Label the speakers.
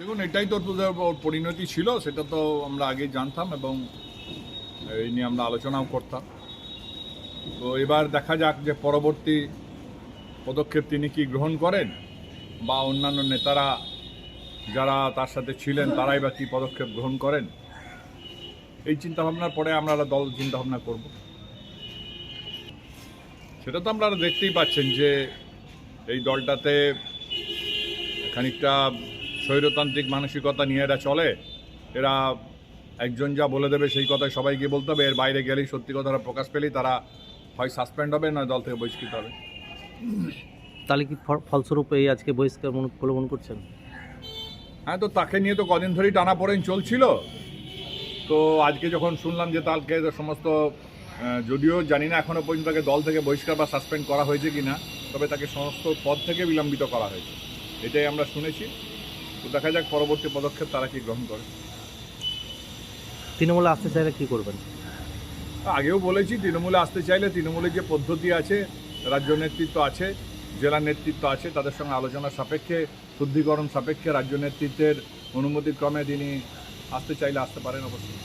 Speaker 1: দেখুন, এটাই তো তোদের পরিণতি ছিল, সেটা তো আমরা আগে জানতাম এবং এই নিয়ে আমরা আলোচনাও করতাম। তো এবার দেখা যাক যে পরবর্তী পদক্ষেপ তিনি কি গ্রহণ করেন, বা অন্যান্য নেতারা যারা তার সাথে ছিলেন, তারাই বা কী পদক্ষেপ গ্রহণ করেন। এই চিন্তাভাবনার পরে আমরা দল চিন্তাভাবনা করব। সেটা তো আপনারা দেখতেই পাচ্ছেন যে এই দলটাতে খানিকটা স্বৈরতান্ত্রিক মানসিকতা নিয়ে এরা চলে এরা একজন যা বলে দেবে সেই কথাই সবাইকে বলতে হবে। এর বাইরে গেলেই সত্যি কথাটা প্রকাশ পেলেই তারা হয় সাসপেন্ড হবে নয় দল থেকে বহিষ্কৃত হবে।
Speaker 2: তাহলে কি ফল- ফলস্বরূপ এই আজকে বহিষ্কার মনে করছেন?
Speaker 1: হ্যাঁ তো তাকে নিয়ে তো কদিন ধরেই টানা পড়েন চলছিল। তো আজকে যখন শুনলাম যে তালকে সমস্ত যদিও জানি না এখনও পর্যন্ত তাকে দল থেকে বহিষ্কার বা সাসপেন্ড করা হয়েছে কি না তবে তাকে সমস্ত পদ থেকে বিলম্বিত করা হয়েছে। এটাই আমরা শুনেছি। তো দেখা যাক পরবর্তী পদক্ষেপ তারা কি গ্রহণ করে।
Speaker 2: তৃণমূলে আসতে চাইলে কি করবেন?
Speaker 1: আগেও বলেছি তৃণমূলে আসতে চাইলে তৃণমূলের যে পদ্ধতি আছে রাজ্য নেতৃত্ব আছে জেলা নেতৃত্ব আছে তাদের সঙ্গে আলোচনা সাপেক্ষে শুদ্ধিকরণ সাপেক্ষে রাজ্য নেতৃত্বের অনুমতিক্রমে তিনি আসতে চাইলে আসতে পারেন অবশ্যই।